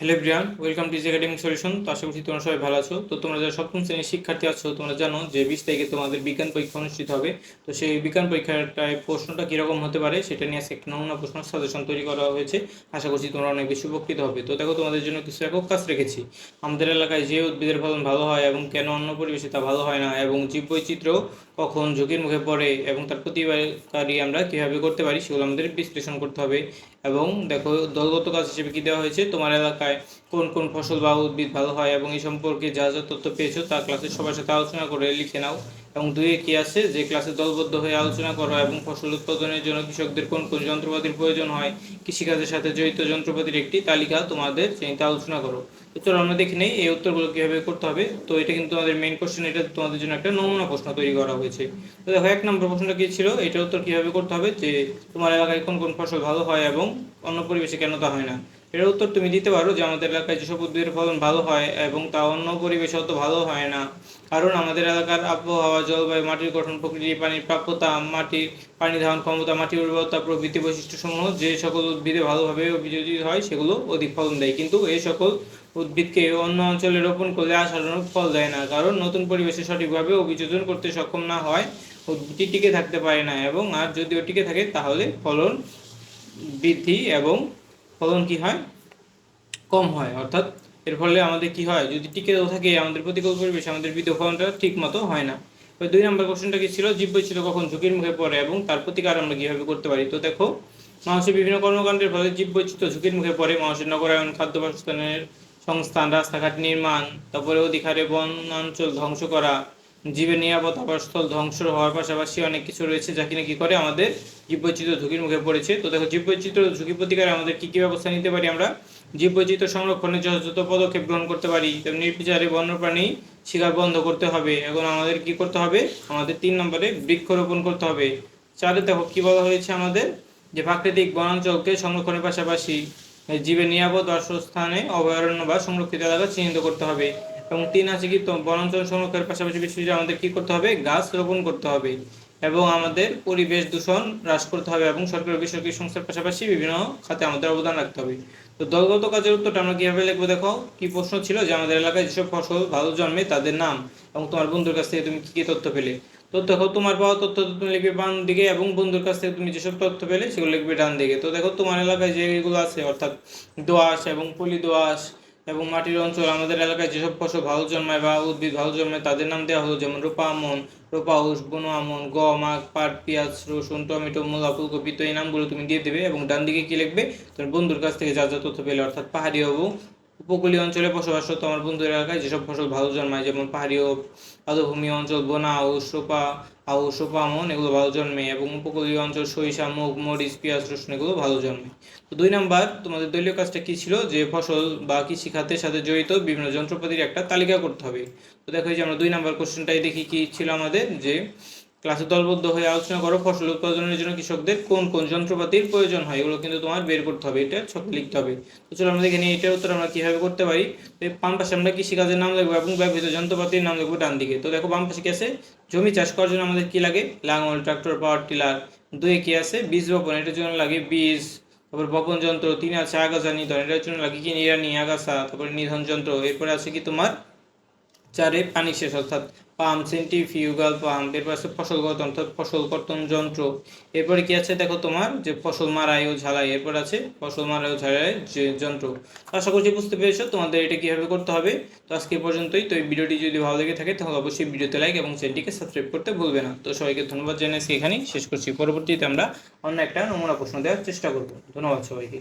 Hello Brian welcome to academic solution তো আশা করছি তোমরা সবাই ভালো আছো। তো তোমরা যারা সপ্তম শ্রেণির শিক্ষার্থী আছো, তোমরা জানো যে বিশ তারিখে তোমাদের বিজ্ঞান পরীক্ষা অনুষ্ঠিত হবে। তো সেই বিজ্ঞান পরীক্ষাটায় প্রশ্নটা কীরকম হতে পারে সেটা নিয়ে একটা নমুনা প্রশ্ন সাজেশন তৈরি করা হয়েছে। আশা করছি তোমরা অনেক বেশি উপকৃত হবে। তো দেখো, তোমাদের জন্য কিছু একক কাজ রেখেছি। আমাদের এলাকায় যে উদ্ভিদের ফলন ভালো হয় এবং কেন অন্য পরিবেশে তা ভালো হয় না এবং জীব জীববৈচিত্র্য কখন ঝুঁকির মুখে পড়ে এবং তার প্রতিবারকারী আমরা কীভাবে করতে পারি, সেগুলো আমাদের বিশ্লেষণ করতে হবে। এবং দেখো, দলগত কাজ হিসেবে কী দেওয়া হয়েছে? তোমার এলাকায় কোন কোন ফসল বা উদ্ভিদ ভালো হয় এবং এই সম্পর্কে যা যা তথ্য পেয়েছ তা ক্লাসের সবার সাথে আলোচনা করে লিখে নাও। এবং দুয়ে কি আছে, যে ক্লাসে দলবদ্ধ হয়ে আলোচনা করো এবং ফসল উৎপাদনের জন্য কৃষকদের কোন কোন যন্ত্রপাতির প্রয়োজন হয়, কৃষিকাজের সাথে জড়িত যন্ত্রপাতির একটি তালিকা তোমাদের শ্রেণীতে আলোচনা করো। তো চলো আমরা দেখে নেই এই উত্তরগুলো কীভাবে করতে হবে। তো এটা কিন্তু তোমাদের মেইন কোশ্চেন এটা তোমাদের জন্য একটা নমুনা প্রশ্ন তৈরি করা হয়েছে। তো দেখো, এক নম্বর প্রশ্নটা কি ছিল? এটার উত্তর কীভাবে করতে হবে? যে তোমার এলাকায় কোন কোন ফসল ভালো হয় এবং অন্য পরিবেশে কেন তা হয় না। এটার উত্তর তুমি দিতে পারো যে আমাদের এলাকায় যেসব উদ্ভিদের ফলন ভালো হয় এবং তা অন্য পরিবেশে অত ভালো হয় না। কারণ আমাদের এলাকার আবহাওয়া, জলবায়ু, মাটির গঠন প্রকৃতি পানির প্রাপ্যতা মাটির পানি ধারণ ক্ষমতা, মাটির উর্বরতা, প্রভৃতি বৈশিষ্ট্যসমূহ যে সকল উদ্ভিদে ভালোভাবে অভিযোজিত হয় সেগুলো অধিক ফলন দেয়। কিন্তু এই সকল উদ্ভিদকে অন্য অঞ্চলে রোপণ করলে আশানুরূপ ফল দেয় না। কারণ নতুন পরিবেশে সঠিকভাবে অভিযোজন করতে সক্ষম না হয়, উদ্ভিদটি টিকে থাকতে পারে না এবং আর যদিও টিকে থাকে, তাহলে ফলন বৃদ্ধি এবং ফলন কি হয়? কম হয়, অর্থাৎ এর ফলে আমাদের কি হয়, যদি টিকেও থাকে আমাদের প্রতিকূল পরিবেশে, আমাদের বৃদ্ধ ফলনটা ঠিক মতো হয় না। দুই নম্বর কোশ্চেনটা কি ছিল? জীববৈচিত্র্য কখন ঝুঁকির মুখে পড়ে এবং তার প্রতিকার আমরা কীভাবে করতে পারি? তো দেখো মানুষের বিভিন্ন কর্মকাণ্ডের ফলে জীববৈচিত্র্য ঝুঁকির মুখে পড়ে। মানুষের নগরায়ন খাদ্য সংস্থান, রাস্তাঘাট নির্মাণ, তারপরে অধিকারে বন অঞ্চল ধ্বংস করা জীবের নিরাপদ আবাসস্থল ধ্বংস হওয়ার পাশাপাশি অনেক কিছু রয়েছে যা কিনা কি করে আমাদের জীববৈচিত্র্য ঝুঁকির মুখে পড়েছে। তো দেখো, জীববৈচিত্র্য ঝুঁকি প্রতিকারে আমাদের কি কি ব্যবস্থা নিতে পারি আমরা? জীববৈচিত্র্য সংরক্ষণে যথাযথ পদক্ষেপ গ্রহণ করতে পারি, তেমনি নির্বিচারে বন্যপ্রাণী শিকার বন্ধ করতে হবে। এখন আমাদের কি করতে হবে? আমাদের তিন নম্বরে বৃক্ষরোপণ করতে হবে। চারে দেখো, কি বলা হয়েছে আমাদের? যে প্রাকৃতিক বনাঞ্চলকে সংরক্ষণের পাশাপাশি জীবের নিরাপদ বাসস্থানে অভয়ারণ্য বা সংরক্ষিত এলাকা চিহ্নিত করতে হবে। এবং তিন আছে কি বনাঞ্চল সংরক্ষণের পাশাপাশি বিশেষ আমাদের কি করতে হবে? গাছ রোপণ করতে হবে এবং আমাদের পরিবেশ দূষণ হ্রাস করতে হবে এবং সরকারি বেসরকারি সংস্থার পাশাপাশি বিভিন্ন খাতে আমাদের অবদান রাখতে হবে। তো দলগত কাজের উত্তরটা আমরা কীভাবে লিখব দেখো? কি প্রশ্ন ছিল যে আমাদের এলাকায় যেসব ফসল ভালো জন্মে তাদের নাম এবং তোমার বন্ধুর কাছ থেকে তুমি কি কি তথ্য পেলে? তো দেখো, তোমার পাওয়া তথ্য তুমি লিখবে বাম দিকে এবং বন্ধুর কাছ থেকে তুমি যেসব তথ্য পেলে সেগুলো লিখবে ডান দিকে। তো দেখো, তোমার এলাকায় যেগুলো আছে, অর্থাৎ দোআঁশ এবং পলি দোআঁশ এবং মাটির অঞ্চল, আমাদের এলাকায় যেসব ফসল ভালো জন্মায় বা উদ্ভিদ ভালো জন্মায়, তাদের নাম দেওয়া হলো যেমন রূপা আমন রোপাউস বনো আমন গম আখ পাট, পেঁয়াজ, রসুন, টমেটো, মূলা, ফুলকপি, তো এই নামগুলো তুমি দিয়ে দেবে এবং ডান দিকে কি লিখবে? তোমার বন্ধুর কাছ থেকে যা যা তথ্য পেলে, অর্থাৎ পাহাড়ি এবং উপকূলীয় অঞ্চলে বসবাসরত আমার বন্ধুর এলাকায় যেসব ফসল ভালো জন্মায়, যেমন পাহাড়ি ও আদভূমি অঞ্চল, বোনা ও সোপা আউ সোপা আমন, এগুলো ভালো জন্মে এবং উপকূলীয় অঞ্চল সরিষা, মুগ, মরিচ, পেঁয়াজ, রসুন এগুলো ভালো জন্মে। তো দুই নাম্বার, তোমাদের দলীয় কাজটা কী ছিল? যে ফসল বা কৃষি খাতের সাথে জড়িত বিভিন্ন যন্ত্রপাতির একটা তালিকা করতে হবে। তো দেখো যে আমরা দুই নাম্বার কোশ্চেনটাই দেখি কি ছিল আমাদের? যে ক্লাসে দলবদ্ধ হয়ে আলোচনা করো, ফসল উৎপাদনের জন্য কৃষকদের কোন কোন যন্ত্রপাতির প্রয়োজন হয়, এগুলো কিন্তু তোমার বের করতে হবে, এটা ছকে লিখতে হবে। তো চলো আমরা দেখে নিই এটার উত্তর আমরা কীভাবে করতে পারি। তো বাম পাশে আমরা কৃষিকাজের নাম লিখব এবং ব্যবহৃত যন্ত্রপাতির নাম লিখব ডান দিকে। তো দেখো বাম পাশে কি আছে, জমি চাষ করার জন্য আমাদের কি লাগে? লাঙল, ট্রাক্টর, পাওয়ার টিলার দুয়ে কি আছে? বীজ বপন এটার জন্য লাগে বীজ, তারপর বপন যন্ত্র, তিন আছে আগাছা নিধন, এটার জন্য লাগে কি? নিরানি আগাছা, তারপরে নিধন যন্ত্র, এরপরে আছে কি তোমার চারে পানি শেষ, অর্থাৎ পাম্প সেন্ট্রিফিউগাল পাম্প, এরপর আছে ফসল কর্তন অর্থাৎ ফসল কর্তন যন্ত্র। এরপরে কি আছে? দেখো তোমার যে ফসল মারাই ও ঝালাই এরপর আছে ফসল মারাই ও ঝালাই যে যন্ত্র। আশা করছি বুঝতে পেরেছ তোমাদের এটা কীভাবে করতে হবে। তো আজকে পর্যন্তই। তো এই ভিডিওটি যদি ভালো লেগে থাকে, তাহলে অবশ্যই ভিডিওতে লাইক এবং চ্যানেলটিকে সাবস্ক্রাইব করতে ভুলবে না। তো সবাইকে ধন্যবাদ জানিয়ে এখানেই শেষ করছি। পরবর্তীতে আমরা অন্য একটা নমুনা প্রশ্ন দেওয়ার চেষ্টা করব। ধন্যবাদ সবাইকে।